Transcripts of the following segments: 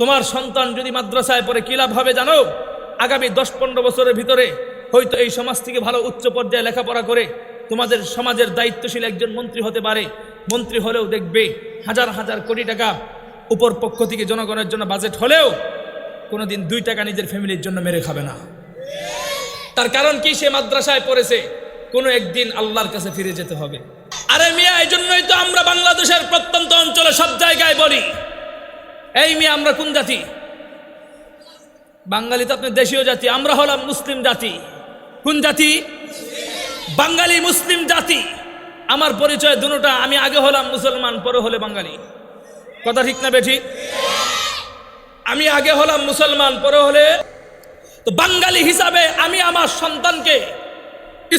তোমার সন্তান যদি মাদ্রাসায় পড়ে কী লাভ হবে জানো? আগামী দশ পনেরো বছরের ভিতরে হয়তো এই সমাজ থেকে ভালো উচ্চ পর্যায়ে লেখাপড়া করে তোমাদের সমাজের দায়িত্বশীল একজন মন্ত্রী হতে পারে। মন্ত্রী হলেও দেখবে হাজার হাজার কোটি টাকা উপর পক্ষ থেকে জনগণের জন্য বাজেট হলেও কোনোদিন দুই টাকা নিজের ফ্যামিলির জন্য মেরে খাবে না। তার কারণ কি? সে মাদ্রাসায় পড়েছে, কোনো একদিন আল্লাহর কাছে ফিরে যেতে হবে। আরে মিয়া এই জন্যই তো আমরা বাংলাদেশের প্রত্যন্ত অঞ্চলে সব জায়গায় বলি এই মিয়া, আমরা কোন জাতি? বাঙালি তো আপনার দেশীয় জাতি, আমরা হলাম মুসলিম জাতি। কোন জাতি? বাঙালি মুসলিম জাতি। আমার পরিচয় দুটা, আমি আগে হলাম মুসলমান, পরে হলে বাঙালি। কথা ঠিক না বেঠি? আমি আগে হলাম মুসলমান, পরে হলে তো বাঙালি হিসাবে আমি আমার সন্তানকে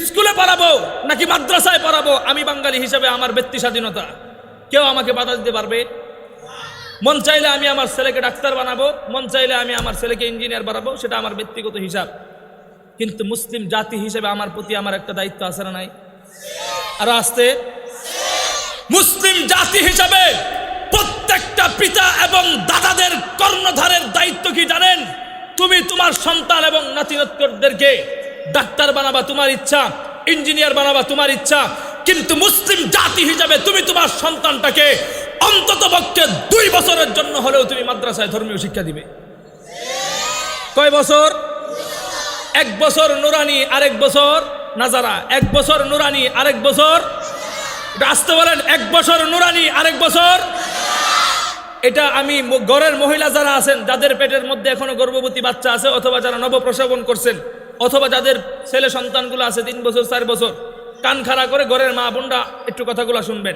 স্কুলে পড়াবো নাকি মাদ্রাসায় পড়াবো? আমি বাঙালি হিসাবে আমার ব্যক্তি স্বাধীনতা। কেউ আমাকে বাধা দিতে পারবে? মন চাইলে আমি আমার ছেলেকে ডাক্তার বানাবো, মন চাইলে আমি আমার ছেলেকে ইঞ্জিনিয়ার বানাবো, সেটা আমার ব্যক্তিগত হিসাব। কিন্তু মুসলিম জাতি হিসেবে আমার প্রতি আমার একটা দায়িত্ব আছে না নাই? আর আসতে মুসলিম জাতি হিসাবে প্রত্যেকটা পিতা এবং দাদাদের কর্ণধারের দায়িত্ব কি জানেন? তুমি তোমার সন্তান এবং নাতিনত্তরদেরকে ডাক্তার বানাবা তোমার ইচ্ছা ইঞ্জিনিয়ার বানাবা তোমার ইচ্ছা, কিন্তু মুসলিম জাতি হিসাবে তুমি তোমার সন্তানটাকে অন্তত পক্ষে দুই বছরের জন্য হলেও তুমি মাদ্রাসায় ধর্মীয় শিক্ষা দিবে। কয় বছর? এক বছর নুরানি, আরেক বছর নাজারা। এক বছর নুরানি, আরেক বছর আসতে বলেন, এক বছর নুরানি, আরেক বছর এটা আমি ঘরের মহিলা যারা আছেন, যাদের পেটের মধ্যে এখনও গর্ভবতী বাচ্চা আছে, অথবা যারা নবপ্রসবন করছেন, অথবা যাদের ছেলে সন্তানগুলো আছে তিন বছর, চার বছর, কান খাড়া করে ঘরের মা বোনরা একটু কথাগুলো শুনবেন।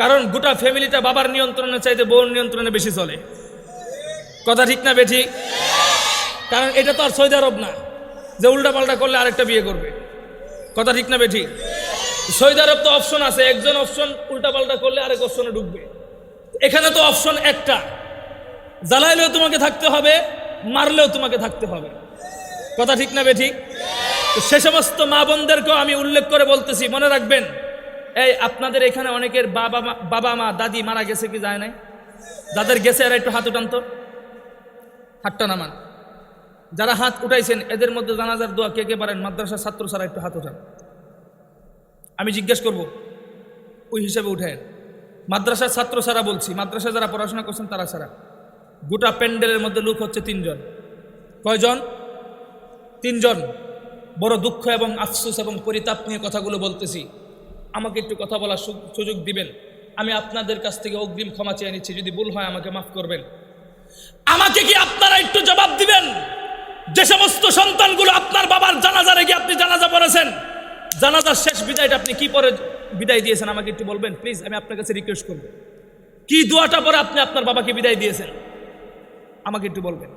কারণ গোটা ফ্যামিলিটা বাবার নিয়ন্ত্রণে চাইতে বউর নিয়ন্ত্রণে বেশি চলে। কথা ঠিক না বেঠিক কারণ এটা তো আর সৌদি আরব না, যে উল্টাপাল্টা করলে আরেকটা বিয়ে করবে। কথা ঠিক না বেঠিক সৌদি আরব তো অপশন আছে, একজন অপশন উল্টাপাল্টা করলে আরেক অপশনে ঢুকবে। এখানে তো অপশন একটা, জ্বালাইলেও তোমাকে থাকতে হবে, মারলেও তোমাকে থাকতে হবে। কথা ঠিক না বেঠিক সে সমস্ত মা বোনদেরকেও আমি উল্লেখ করে বলতেছি, মনে রাখবেন এই, আপনাদের এখানে অনেকের বাবা মা বাবা মা, দাদি মারা গেছে কি যায় নাই? যাদের গেছে এরা একটু হাত উঠান্ত হাতটা নামান। যারা হাত উঠাইছেন, এদের মধ্যে জানাজার দোয়া কে কে পারেন? মাদ্রাসার ছাত্র ছাড়া একটু হাত উঠান। আমি জিজ্ঞেস করব, ওই হিসাবে উঠেন মাদ্রাসার ছাত্র ছাড়া বলছি, মাদ্রাসা যারা পড়াশোনা করছেন তারা ছাড়া। গোটা প্যান্ডেলের মধ্যে লোক হচ্ছে তিনজন। কয়জন? তিনজন। বড় দুঃখ এবং আফসোস এবং পরিতাপ নিয়ে কথাগুলো বলতেছি। আমাকে একটু কথা বলার সুযোগ দিবেন। আমি আপনাদের কাছ থেকে অগ্রিম ক্ষমা চেয়ে নিচ্ছি। যদি ভুল হয় আমাকে মাফ করবেন। আমাকে কি আপনারা একটু জবাব দিবেন? যে সমস্ত সন্তানগুলো আপনার বাবার জানাজারে গিয়ে আপনি জানাজা পড়েছেন। জানাজার শেষ বিদায়টা আপনি কি পরে বিদায় দিয়েছেন? আমাকে একটু বলবেন প্লিজ আমি আপনার কাছে রিকোয়েস্ট করব। কি দোয়াটা পরে আপনি আপনার বাবাকে বিদায় দিয়েছেন? আমাকে একটু বলবেন।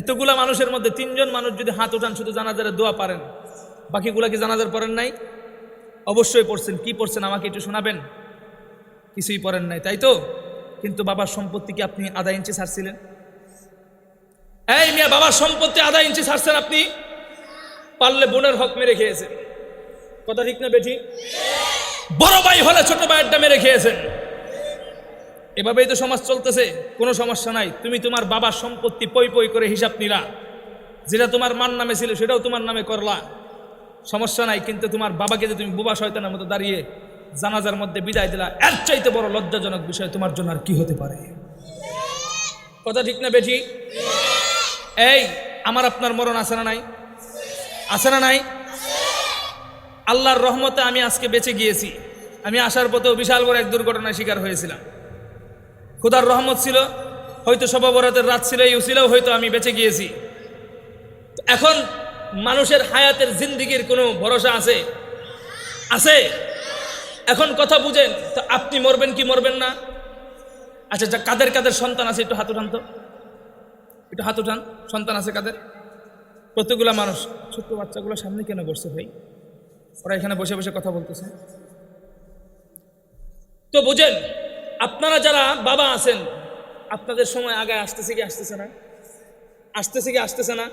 এতগুলা মানুষের মধ্যে তিনজন মানুষ যদি হাত উঠান শুধু জানাজারে দোয়া পারেন। বাকিগুলা কি জানাজার পড়েন নাই? অবশ্যই পড়ছেন। কি পড়ছেন আমাকে একটু শোনাবেন? কিছুই পড়েন নাই, তাই তো? কিন্তু বাবার সম্পত্তি কি আপনি আধা ইঞ্চি ছাড়ছিলেন? এই মিয়া, বাবার সম্পত্তি আধা ইঞ্চি ছাড়ছেন আপনি? পারলে বোনের হক মেরে খেয়েছেন। কথা ঠিক না বেঠি? বড় ভাই হলে ছোট ভাইয়েরটা মেরে খেয়েছেন। এভাবেই তো সমাজ চলতেছে, কোনো সমস্যা নাই। তুমি তোমার বাবার সম্পত্তি পই পই করে হিসাব নিলা। যেটা তোমার মান নামে ছিল, সেটাও তোমার নামে করলা। সমস্যা নাই, কিন্তু তোমার বাবাকে যে তুমি বুবা শয়তানের মতো দাঁড়িয়ে জানাজার মধ্যে বিদায় দিলা, এর চাইতে বড় লজ্জাজনক বিষয় তোমার জন্য আর কি হতে পারে? কথা ঠিক না বেঠি? এই, আমার আপনার মরণ আছে না নাই? আছে না নাই? আল্লাহর রহমতে আমি আজকে বেঁচে গিয়েছি। আমি আসার পথেও বিশাল বড় এক দুর্ঘটনার শিকার হয়েছিলাম। খুদার রহমত ছিল, হয়তো সবাবরাতের রাত ছিল, এই ছিল হয়তো আমি বেঁচে গিয়েছি। এখন মানুষের হায়াতের জিন্দিগির কোনো ভরসা আছে? আছে? এখন কথা বুঝেন, তো আপনি মরবেন কি মরবেন না? আচ্ছা যা কাদের কাদের সন্তান আছে, একটু হাত উঠান তো। একটু হাত উঠান, সন্তান আছে কাদের? কতগুলা মানুষ, ছোট্ট বাচ্চাগুলো সামনে কেন বসছে ভাই? ওরা এখানে বসে বসে কথা বলতেছে। তো বুঝেন, আপনারা যারা বাবা আছেন, আপনাদের সময় আগে আসতেছে কি আসতেছে না? আসতেছে কি আসতেছে না?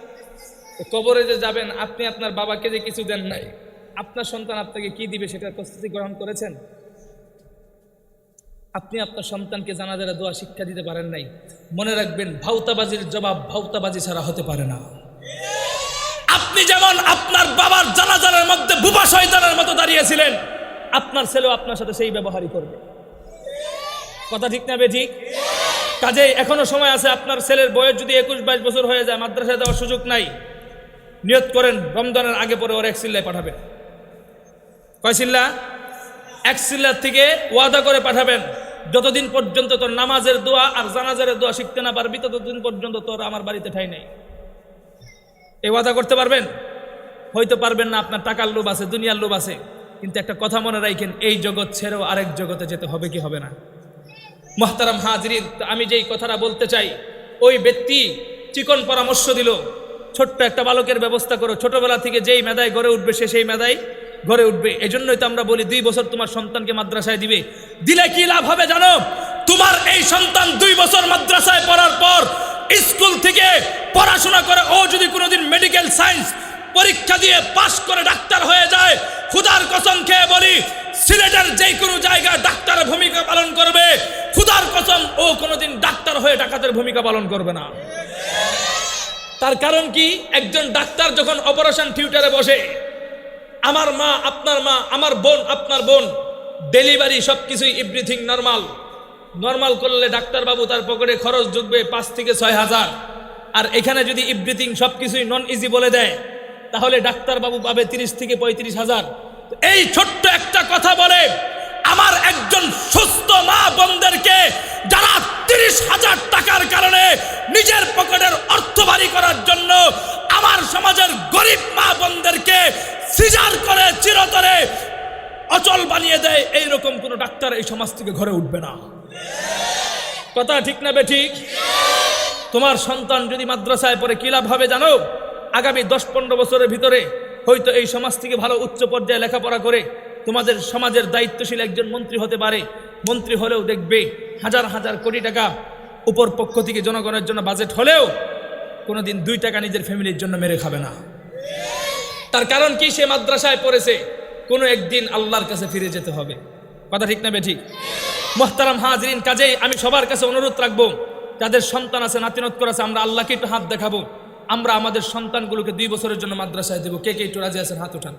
কবরে যে যাবেন, আপনি আপনার বাবাকে যে কিছু দেন নাই, আপনার সন্তান আপনাকে কি দিবে সেটার প্রস্তুতি গ্রহণ করেছেন? আপনি আপনার সন্তানকে জানাজারা দোয়া শিক্ষা দিতে পারেন নাই। মনে রাখবেন ভাউতাবাজির জবাব ভাউতাবাজি ছাড়া হতে পারে না। আপনি যেমন আপনার বাবার জানাজারের মধ্যে বুবা শয়তানের মতো দাঁড়িয়েছিলেন, আপনার ছেলেও আপনার সাথে সেই ব্যবহারই করবে। কথা ঠিক না বে ঠিক কাজে এখনও সময় আছে, আপনার ছেলের বয়স যদি একুশ বাইশ বছর হয়ে যায়, মাদ্রাসায় দেওয়ার সুযোগ নাই। নিয়ত করেন, রমজানের আগে পরে ওর এক সিল্লায় পাঠাবেন। কয় সিল্লা? এক সিল্লার থেকে ওয়াদা করে পাঠাবেন, যতদিন পর্যন্ত তোর নামাজের দোয়া আর জানাজারের দোয়া শিখতে না পারবি, ততদিন পর্যন্ত তোর আমার বাড়িতে ঠাই নেই। এই ওয়াদা করতে পারবেন? হয়তো পারবেন না, আপনার টাকার লোভ আছে, দুনিয়ার লোভ আছে, কিন্তু একটা কথা মনে রাখেন, এই জগৎ ছেড়েও আরেক জগতে যেতে হবে কি হবে না। মোহতারাম হাজরিন আমি যেই কথাটা বলতে চাই, ওই ব্যক্তি চিকন পরামর্শ দিল ছোট্ট একটা বালকের ব্যবস্থা করো। ছোটবেলা থেকে যেই মেধায় গড়ে উঠবে সে সেই মেধায় গড়ে উঠবে। এজন্যই তো আমরা বলি দুই বছর তোমার সন্তানকে মাদ্রাসায় দিবে। দিলে কি লাভ হবে জানো? তোমার এই সন্তান দুই বছর মাদ্রাসায় পড়ার পর স্কুল থেকে পড়াশোনা করে, ও যদি কোনোদিন মেডিকেল সায়েন্স পরীক্ষা দিয়ে পাশ করে ডাক্তার হয়ে যায় খুদার কসম খেয়ে বলি, সিলেটের যে কোনো জায়গায় ডাক্তারের ভূমিকা পালন করবে। খুদার কসম, ও কোনোদিন ডাক্তার হয়ে ডাকাতের ভূমিকা পালন করবে না। তার কারণ কি? একজন ডাক্তার যখন অপারেশন থিয়েটারে বসে, আমার মা, আপনার মা, আমার বোন, আপনার বোন, ডেলিভারি সব কিছুই এভরিথিং নর্মাল। নর্মাল করলে ডাক্তারবাবু তার পকেটে খরচ ঢুকবে পাঁচ থেকে ছয় হাজার। আর এখানে যদি এভরিথিং সব কিছুই নন ইজি বলে দেয়, তাহলে ডাক্তারবাবু পাবে তিরিশ থেকে পঁয়ত্রিশ হাজার। এই ছোট্ট একটা কথা বলে, আমার একজন সুস্থ মা বোনদেরকে যারা তিরিশ হাজার টাকার কারণে নিজের পকেটের অর্থ ভারী করার জন্য আমার সমাজের গরিব মা বোনদেরকে সিজার করে চিরতরে অচল বানিয়ে দেয়। এইরকম কোনো ডাক্তার এই সমাজ থেকে ঘরে উঠবে না। কথা ঠিক না বে ঠিক? তোমার সন্তান যদি মাদ্রাসায় পড়ে, কি লাভ হবে জানো? আগামী দশ পনেরো বছরের ভিতরে হয়তো এই সমাজ থেকে ভালো উচ্চ পর্যায়ে লেখাপড়া করে তোমাদের সমাজের দায়িত্বশীল একজন মন্ত্রী হতে পারে। মন্ত্রী হলেও দেখবে হাজার হাজার কোটি টাকা উপর পক্ষ থেকে জনগণের জন্য বাজেট হলেও কোনোদিন দুই টাকা নিজের ফ্যামিলির জন্য মেরে খাবে না। তার কারণ কি? সে মাদ্রাসায় পড়েছে। কোনো একদিন আল্লাহর কাছে ফিরে যেতে হবে। কথা ঠিক না বে ঠিক? মোহতারাম হাজরিন, কাজেই আমি সবার কাছে অনুরোধ রাখব, যাদের সন্তান আছে নাতিনত করে আছে, আমরা আল্লাহকে একটু হাত দেখাবো। আমরা আমাদের সন্তানগুলোকে দুই বছরের জন্য মাদ্রাসায় দেবো। কে কে একটু রাজি আছেন? হাত উঠান।